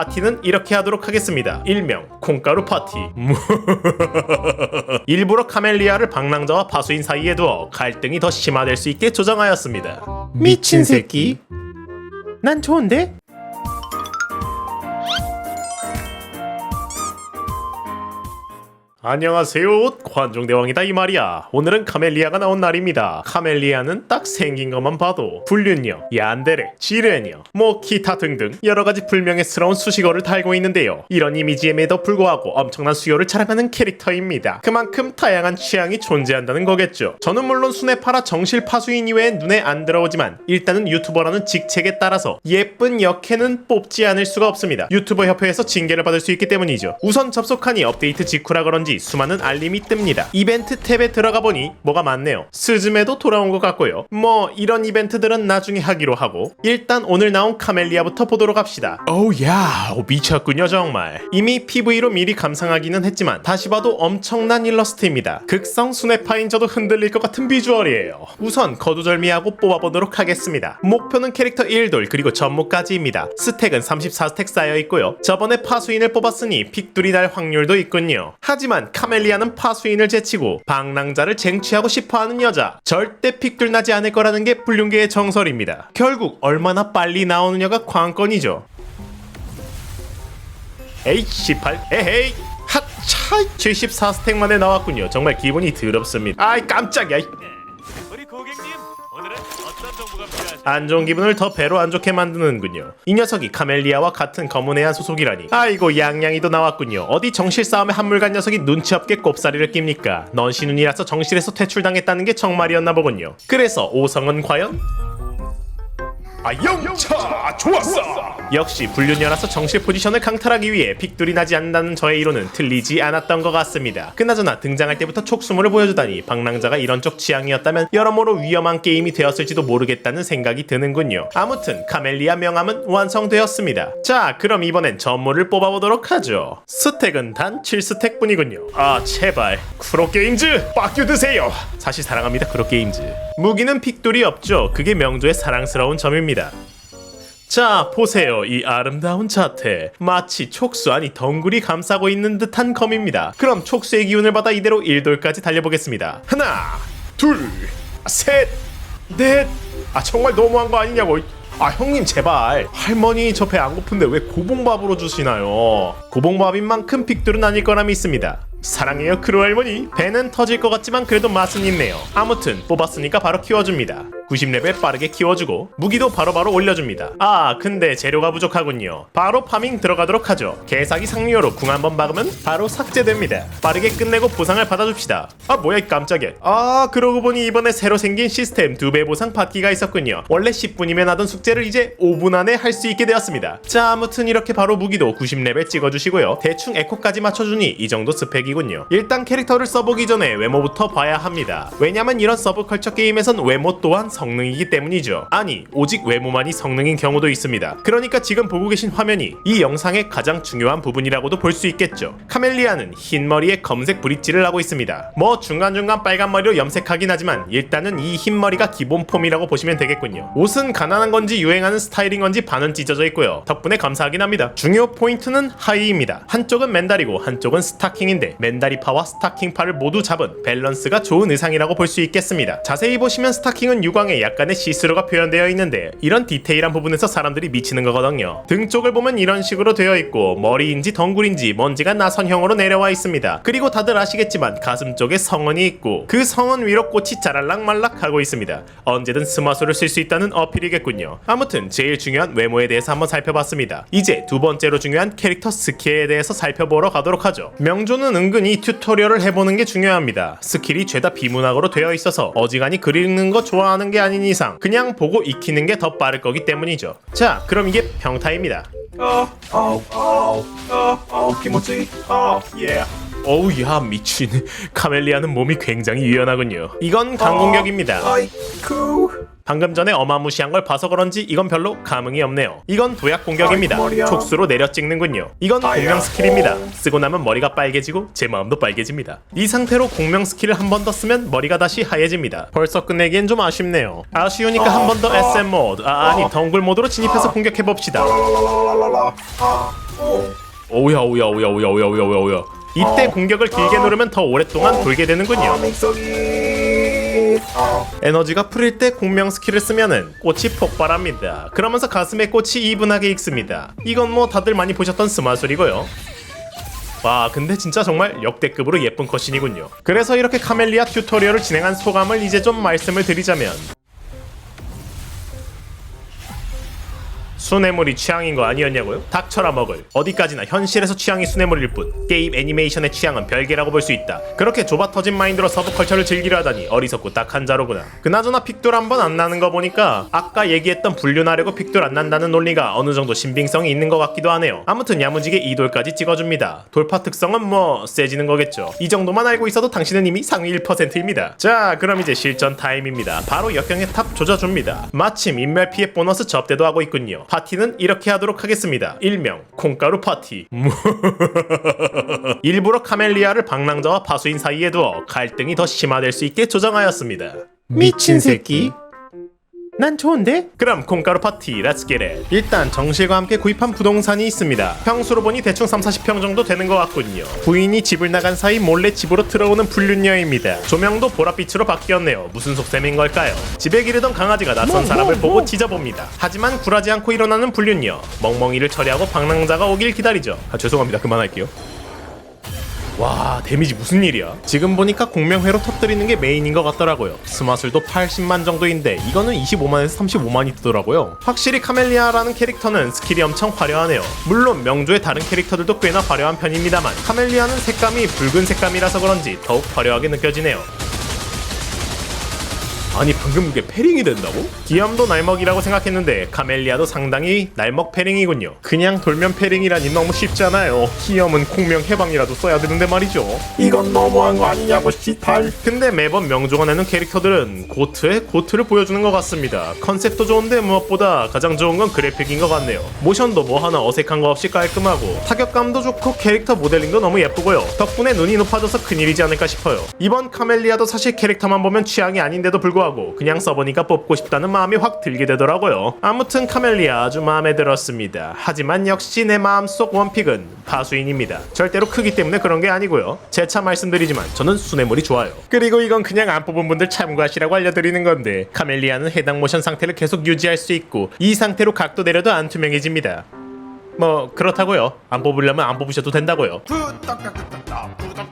파티는 이렇게 하도록 하겠습니다. 일명 콩가루 파티. 일부러 카멜리아를 방랑자와 파수인 사이에 두어 갈등이 더 심화될 수 있게 조정하였습니다. 미친 새끼. 난 좋은데? 안녕하세요. 관종대왕이다 이 말이야. 오늘은 카멜리아가 나온 날입니다. 카멜리아는 딱 생긴 것만 봐도 불륜녀, 얀데레, 지뢰녀, 뭐 기타 등등 여러가지 불명예스러운 수식어를 달고 있는데요. 이런 이미지임에도 불구하고 엄청난 수요를 자랑하는 캐릭터입니다. 그만큼 다양한 취향이 존재한다는 거겠죠. 저는 물론 순회 팔아 정실 파수인 이외엔 눈에 안 들어오지만 일단은 유튜버라는 직책에 따라서 예쁜 역해는 뽑지 않을 수가 없습니다. 유튜버 협회에서 징계를 받을 수 있기 때문이죠. 우선 접속하니 업데이트 직후라 그런지 수많은 알림이 뜹니다. 이벤트 탭에 들어가 보니 뭐가 많네요. 스즈메도 돌아온 것 같고요. 뭐 이런 이벤트들은 나중에 하기로 하고 일단 오늘 나온 카멜리아부터 보도록 합시다. 어우 야 미쳤군요 정말. 이미 PV로 미리 감상하기는 했지만 다시 봐도 엄청난 일러스트입니다. 극성 순회파인 저도 흔들릴 것 같은 비주얼이에요. 우선 거두절미하고 뽑아보도록 하겠습니다. 목표는 캐릭터 1돌 그리고 전무까지입니다. 스택은 34스택 쌓여 있고요. 저번에 파수인을 뽑았으니 픽둘이 날 확률도 있군요. 하지만 카멜리아는 파수인을 제치고 방랑자를 쟁취하고 싶어하는 여자 절대 픽둘 나지 않을 거라는 게 불륜계의 정설입니다. 결국 얼마나 빨리 나오느냐가 관건이죠. 에이 18 에헤이 핫차 74스택 만에 나왔군요. 정말 기분이 더럽습니다. 아이 깜짝이야. 안 좋은 기분을 더 배로 안 좋게 만드는군요. 이 녀석이 카멜리아와 같은 검은애한 소속이라니. 아이고 양양이도 나왔군요. 어디 정실 싸움에 한물간 녀석이 눈치 없게 꼽사리를 낍니까? 넌 신운이라서 정실에서 퇴출당했다는 게 정말이었나 보군요. 그래서 오성은 과연? 아 영차! 좋았어! 역시 불륜녀라서 정실 포지션을 강탈하기 위해 픽돌이 나지 않는다는 저의 이론은 틀리지 않았던 것 같습니다. 그나저나 등장할 때부터 촉수물을 보여주다니 방랑자가 이런 쪽 취향이었다면 여러모로 위험한 게임이 되었을지도 모르겠다는 생각이 드는군요. 아무튼 카멜리아 명함은 완성되었습니다. 자 그럼 이번엔 전무를 뽑아보도록 하죠. 스택은 단 7스택 뿐이군요. 아 제발. 크로게임즈 빡큐 드세요. 사실 사랑합니다 크로게임즈. 무기는 픽돌이 없죠. 그게 명조의 사랑스러운 점입니다 자 보세요. 이 아름다운 자태. 마치 촉수 아니 덩굴이 감싸고 있는 듯한 검입니다. 그럼 촉수의 기운을 받아 이대로 1돌까지 달려보겠습니다. 하나 둘 셋 넷 아 정말 너무한 거 아니냐고. 아 형님 제발. 할머니 저 배 안 고픈데 왜 고봉밥으로 주시나요? 고봉밥인 만큼 픽돌은 아닐 거라 믿습니다. 사랑해요 크루 할머니. 배는 터질 것 같지만 그래도 맛은 있네요. 아무튼 뽑았으니까 바로 키워줍니다 90레벨 빠르게 키워주고 무기도 바로 바로 올려줍니다. 아 근데 재료가 부족하군요. 바로 파밍 들어가도록 하죠. 개사기 상류로 궁 한번 박으면 바로 삭제됩니다. 빠르게 끝내고 보상을 받아줍시다. 아 뭐야 이 깜짝이야. 아 그러고 보니 이번에 새로 생긴 시스템 두 배 보상 받기가 있었군요. 원래 10분이면 하던 숙제를 이제 5분 안에 할 수 있게 되었습니다. 자 아무튼 이렇게 바로 무기도 90레벨 찍어주시고요. 대충 에코까지 맞춰주니 이 정도 스펙이군요. 일단 캐릭터를 써보기 전에 외모부터 봐야 합니다. 왜냐면 이런 서브컬처 게임에선 외모 또한 성능이기 때문이죠. 아니 오직 외모만이 성능인 경우도 있습니다. 그러니까 지금 보고 계신 화면이 이 영상의 가장 중요한 부분이라고도 볼 수 있겠죠. 카멜리아는 흰 머리에 검색 브릿지를 하고 있습니다. 뭐 중간중간 빨간 머리로 염색하긴 하지만 일단은 이 흰 머리가 기본 폼이라고 보시면 되겠군요. 옷은 가난한 건지 유행하는 스타일인 건지 반은 찢어져 있고요. 덕분에 감사하긴 합니다. 중요 포인트는 하의입니다. 한쪽은 맨다리고 한쪽은 스타킹인데 맨다리파와 스타킹파를 모두 잡은 밸런스가 좋은 의상이라고 볼 수 있겠습니다. 자세히 보시면 스타킹은 유광 에 약간의 시스루가 표현되어 있는데 이런 디테일한 부분에서 사람들이 미치는 거거든요. 등 쪽을 보면 이런 식으로 되어 있고 머리인지 덩굴인지 먼지가 나선형으로 내려와 있습니다. 그리고 다들 아시겠지만 가슴 쪽에 성원이 있고 그 성원 위로 꽃이 자랄락말락 하고 있습니다. 언제든 스마소를 쓸 수 있다는 어필이겠군요. 아무튼 제일 중요한 외모에 대해서 한번 살펴봤습니다. 이제 두 번째로 중요한 캐릭터 스킬에 대해서 살펴보러 가도록 하죠. 명조는 은근히 튜토리얼을 해보는 게 중요합니다. 스킬이 죄다 비문학으로 되어 있어서 어지간히 글 읽는 거 좋아하는 게 아닌 이상 그냥 보고 익히는 게 더 빠를 거기 때문이죠. 자 그럼 이게 평타입니다. 어, 어, 어, 어, 어, 어, 예. 어우 야 미친. 카멜리아는 몸이 굉장히 유연하군요. 이건 강공격입니다. 아이쿠. 방금 전에 어마무시한 걸 봐서 그런지 이건 별로 감흥이 없네요. 이건 도약 공격입니다. 촉수로 내려 찍는군요. 이건. 공명 스킬입니다. 쓰고 나면 머리가 빨개지고 제 마음도 빨개집니다. 이 상태로 공명 스킬을 한 번 더 쓰면 머리가 다시 하얘집니다. 벌써 끝내기엔 좀 아쉽네요. 아쉬우니까 한 번 더 SM 모드, 아 아니 덩굴 모드로 진입해서 공격해 봅시다. 라라라라라. 아, 오. 오야 오야 오야 오야 오야 오야 오야 오야. 이때 공격을 길게 누르면 더 오랫동안 돌게 되는군요. 에너지가 풀릴 때 공명 스킬을 쓰면은 꽃이 폭발합니다. 그러면서 가슴에 꽃이 이분하게 익습니다. 이건 뭐 다들 많이 보셨던 스마술이고요. 와 근데 진짜 정말 역대급으로 예쁜 컷신이군요. 그래서 이렇게 카멜리아 튜토리얼을 진행한 소감을 이제 좀 말씀을 드리자면 수뇌물이 취향인 거 아니었냐고요? 닥쳐라 먹을. 어디까지나 현실에서 취향이 수뇌물일 뿐 게임 애니메이션의 취향은 별개라고 볼 수 있다. 그렇게 좁아 터진 마인드로 서브컬처를 즐기려 하다니 어리석고 딱한 자로구나. 그나저나 픽돌 한 번 안 나는 거 보니까 아까 얘기했던 분류나려고 픽돌 안 난다는 논리가 어느 정도 신빙성이 있는 것 같기도 하네요. 아무튼 야무지게 이돌까지 찍어줍니다. 돌파 특성은 뭐 세지는 거겠죠. 이 정도만 알고 있어도 당신은 이미 상위 1%입니다. 자 그럼 이제 실전 타임입니다. 바로 역경의 탑 조져줍니다. 마침 인멸 피해 보너스 접대도 하고 있군요 파티는 이렇게 하도록 하겠습니다. 일명 콩가루 파티. 일부러 카멜리아를 방랑자와 파수인 사이에 두어 갈등이 더 심화될 수 있게 조정하였습니다. 미친 새끼 난 좋은데? 그럼 콩가루 파티 렛츠 겟잇 일단 정실과 함께 구입한 부동산이 있습니다. 평수로 보니 대충 3, 40평 정도 되는 것 같군요. 부인이 집을 나간 사이 몰래 집으로 들어오는 불륜녀입니다. 조명도 보랏빛으로 바뀌었네요. 무슨 속셈인 걸까요? 집에 기르던 강아지가 낯선 사람을 보고 짖어봅니다. 하지만 굴하지 않고 일어나는 불륜녀. 멍멍이를 처리하고 방랑자가 오길 기다리죠. 아 죄송합니다. 그만할게요 와 데미지 무슨 일이야? 지금 보니까 공명회로 터뜨리는 게 메인인 것 같더라고요. 스마술도 80만 정도인데 이거는 25만에서 35만이 뜨더라고요. 확실히 카멜리아라는 캐릭터는 스킬이 엄청 화려하네요. 물론 명조의 다른 캐릭터들도 꽤나 화려한 편입니다만 카멜리아는 색감이 붉은 색감이라서 그런지 더욱 화려하게 느껴지네요 아니 방금 그게 패링이 된다고? 기암도 날먹이라고 생각했는데 카멜리아도 상당히 날먹 패링이군요. 그냥 돌면 패링이라니 너무 쉽잖아요. 기암은 공명 해방이라도 써야 되는데 말이죠. 이건 너무한 거 아니냐고 시탈. 근데 매번 명조가 내는 캐릭터들은 고트에 고트를 보여주는 것 같습니다. 컨셉도 좋은데 무엇보다 가장 좋은 건 그래픽인 것 같네요. 모션도 뭐 하나 어색한 거 없이 깔끔하고 타격감도 좋고 캐릭터 모델링도 너무 예쁘고요. 덕분에 눈이 높아져서 큰일이지 않을까 싶어요. 이번 카멜리아도 사실 캐릭터만 보면 취향이 아닌데도 불구하고 그냥 써보니까 뽑고 싶다는 마음이 확 들게 되더라고요. 아무튼 카멜리아 아주 마음에 들었습니다. 하지만 역시 내 마음속 원픽은 파수인입니다. 절대로 크기 때문에 그런 게 아니고요. 재차 말씀드리지만 저는 수뇌물이 좋아요. 그리고 이건 그냥 안 뽑은 분들 참고하시라고 알려드리는 건데 카멜리아는 해당 모션 상태를 계속 유지할 수 있고 이 상태로 각도 내려도 안 투명해집니다. 뭐 그렇다고요. 안 뽑으려면 안 뽑으셔도 된다고요. 구독, 구독, 구독, 구독.